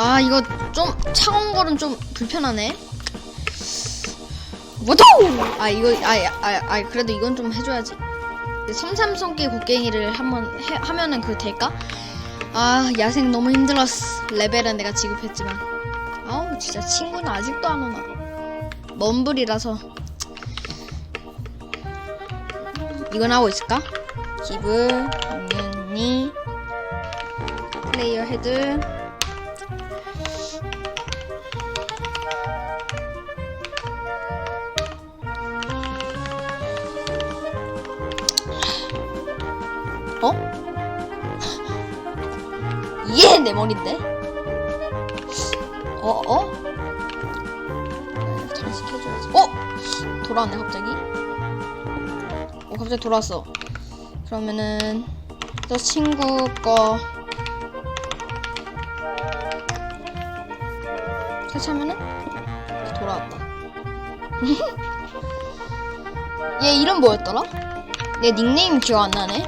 아 이거 좀 차가운 거는 좀 불편하네. 뭐도? 아 이거 아아 아, 아, 그래도 이건 좀 해줘야지. 섬삼성기 곡괭이를 한번 해, 하면은 그 될까? 아 야생 너무 힘들었어. 레벨은 내가 지급했지만. 아우 진짜 친구는 아직도 안 오나. 먼불이라서. 이건 하고 있을까? 기브, 당연히 플레이어 헤드. 어? 이게 내 머리인데? 어, 어? 네, 장식해줘야지. 어? 돌아왔네, 갑자기. 어, 갑자기 돌아왔어. 그러면은, 저 친구 거. 설치하면은, 돌아왔다. 얘 이름 뭐였더라? 내 닉네임 기억 안 나네.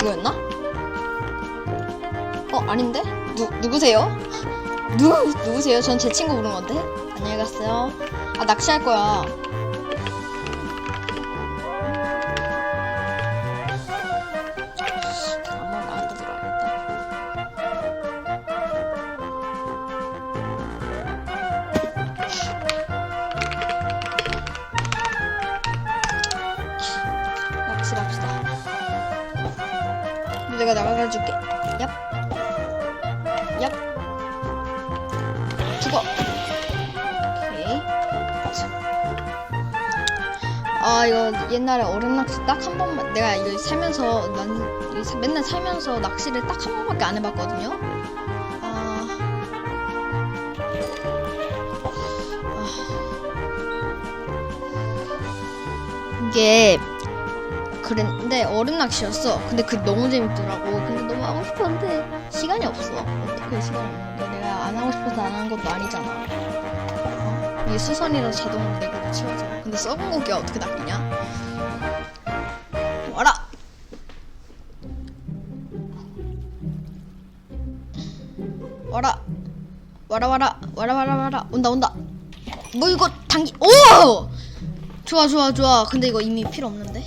이거였나? 어 아닌데? 누 누구세요? 누 누구세요? 전 제 친구 부른 건데. 안녕히 갔어요. 아 낚시할 거야. 내가 나가가 줄게. 얍. 얍. 죽어. 오케이. 아 이거 옛날에 어른 낚시 딱 한 번만 내가 이거 살면서 난 맨날 살면서 낚시를 딱 한 번밖에 안 해봤거든요. 아. 아. 이게 그 랬는데 어른 낚시였어. 근데 그 너무 재밌더라고. 근데 너무 하고 싶었는데 시간이 없어. 어떻게 시간이 없는데 내가 안 하고 싶어서 안 하는 것도 아니잖아. 어? 이게 수선이라서 자동으로 내가 치워져. 근데 썩은 고기가 어떻게 낚이냐? 와라. 와라. 와라 와라 와라 와라 와라 온다 온다. 뭐 이거 당기 오! 좋아 좋아 좋아. 근데 이거 이미 필요 없는데.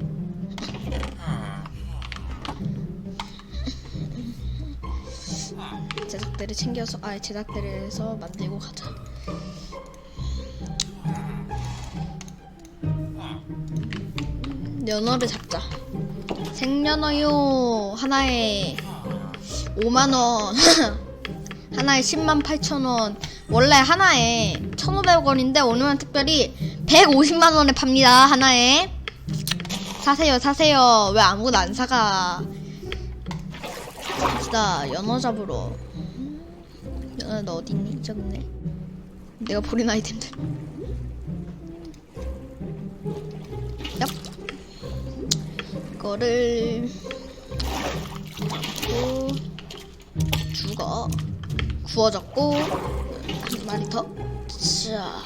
제작대를 챙겨서 아 제작대에서 만들고 가자. 연어를 잡자. 생연어요 하나에 5만 원, 하나에 10만 8천 원. 원래 하나에 1,500원인데 오늘은 특별히 150만 원에 팝니다 하나에. 사세요 사세요 왜 아무것도 안 사가? 갑시다 연어 잡으러. 연어 너 어디 있니? 저기 있네. 내가 버린 아이템들. 얍. 이거를 고 죽어 구워졌고 한 마리 더. 자.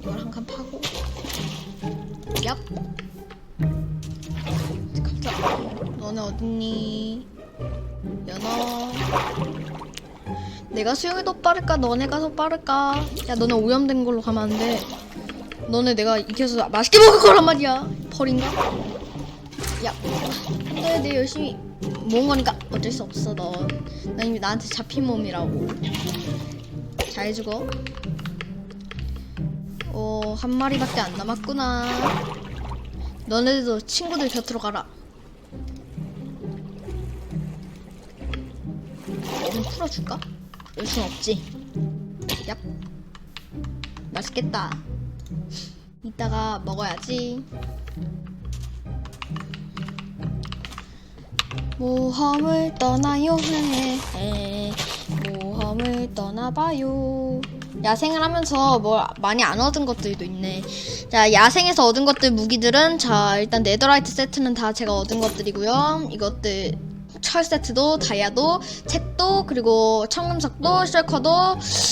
이걸 한 칸 파고. 얍. 갑자. 너네 어딨니? 연어. 내가 수영이 더 빠를까? 너네가 더 빠를까? 야, 너네 오염된 걸로 가면 안 돼. 너네 내가 익혀서 맛있게 먹을 거란 말이야. 벌인가? 야, 근데 내 열심히 모은 거니까 어쩔 수 없어. 너, 나 이미 나한테 잡힌 몸이라고. 잘 죽어. 어, 한 마리밖에 안 남았구나. 너네들도 친구들 곁으로 가라. 좀 풀어줄까? 그럴 순 없지. 얍. 맛있겠다. 이따가 먹어야지. 모험을 떠나요 해, 해. 모험을 떠나봐요. 야생을 하면서 뭐 많이 안 얻은 것들도 있네. 자, 야생에서 얻은 것들 무기들은 자, 일단 네더라이트 세트는 다 제가 얻은 것들이고요. 이것들 철 세트도 다이아도 책도 그리고 청금석도 셜커도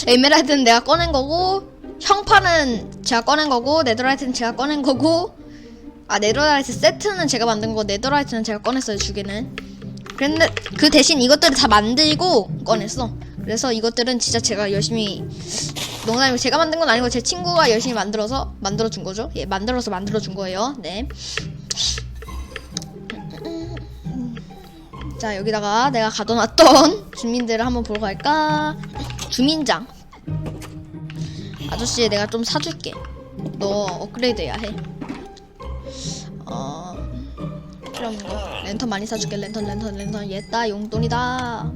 에메랄드는 내가 꺼낸 거고 형파는 제가 꺼낸 거고 네더라이트는 제가 꺼낸 거고 아 네더라이트 세트는 제가 만든 거 네더라이트는 제가 꺼냈어요 두 개는. 그런데 그 대신 이것들을 다 만들고 꺼냈어. 그래서 이것들은 진짜 제가 열심히 농담이고 제가 만든 건 아니고 제 친구가 열심히 만들어서 만들어 준 거죠. 예 만들어서 만들어 준 거예요. 네 자 여기다가 내가 가둬놨던 주민들을 한번 보러 갈까? 주민장. 아저씨 내가 좀 사줄게. 너 업그레이드 해야 해. 어... 필요없는 거 랜턴 많이 사줄게. 랜턴 랜턴 랜턴. 얘다 용돈이다.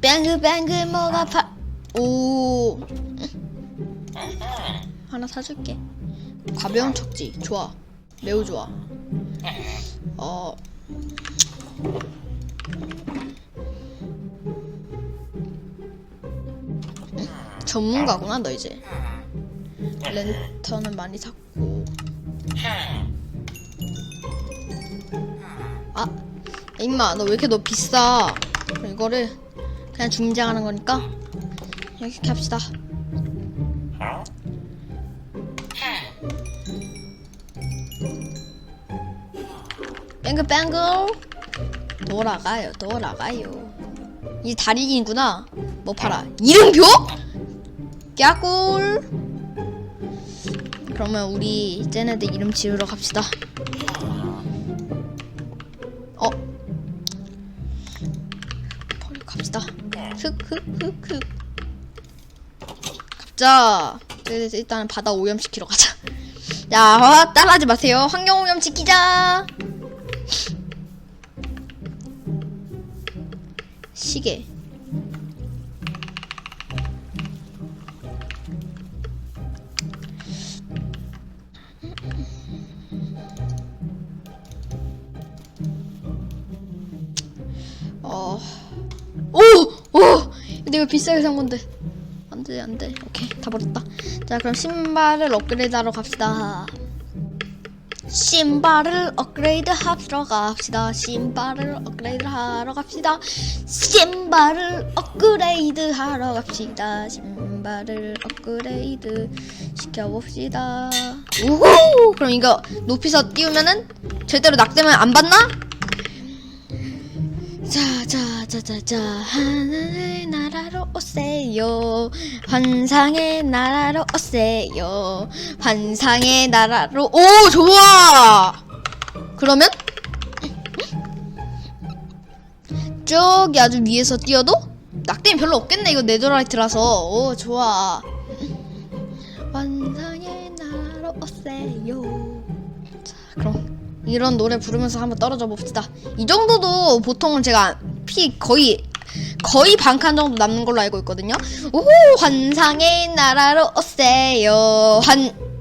뱅그 뭐가 파... 오. 하나 사줄게. 가벼운 척지. 좋아 매우 좋아. 어. 전문가구나 너 이제. 랜턴은 많이 샀고. 아 임마 너 왜 이렇게 너 비싸? 이거를 그냥 중장하는 거니까. 이렇게 합시다 뱅글뱅글. 돌아가요 돌아가요. 이 달인이구나. 뭐 팔아? 이름표? 깨꿀. 그러면 우리 쟤네들 이름 지으러 갑시다. 어? 버리고 갑시다. 흑흑흑흑. 갑자. 일- 일단은 바다 오염시키러 가자. 야 어, 따라하지 마세요. 환경 오염 지키자 시계 어. 오! 오! 내가 비싸게 산 건데. 안 돼, 안 돼. 오케이, 다 버렸다. 자, 그럼 신발을 업그레이드 하러 갑시다. 신발을 업그레이드 하러 갑시다. 신발을 업그레이드 하러 갑시다. 신발을 업그레이드 하러 갑시다. 신발을 업그레이드 시켜봅시다. 우후! 그럼 이거 높이서 띄우면은 절대로 낙되면 안 받나? 자, 자, 자, 자, 자, 하늘의 나라로 오세요. 환상의 나라로 오세요. 환상의 나라로, 오, 좋아! 그러면? 저기 아주 위에서 뛰어도? 낙대는 별로 없겠네, 이거 네더라이트라서. 오, 좋아. 이런 노래 부르면서 한번 떨어져 봅시다. 이 정도도 보통은 제가 피 거의 거의 반칸 정도 남는 걸로 알고 있거든요. 오 환상의 나라로 오세요. 환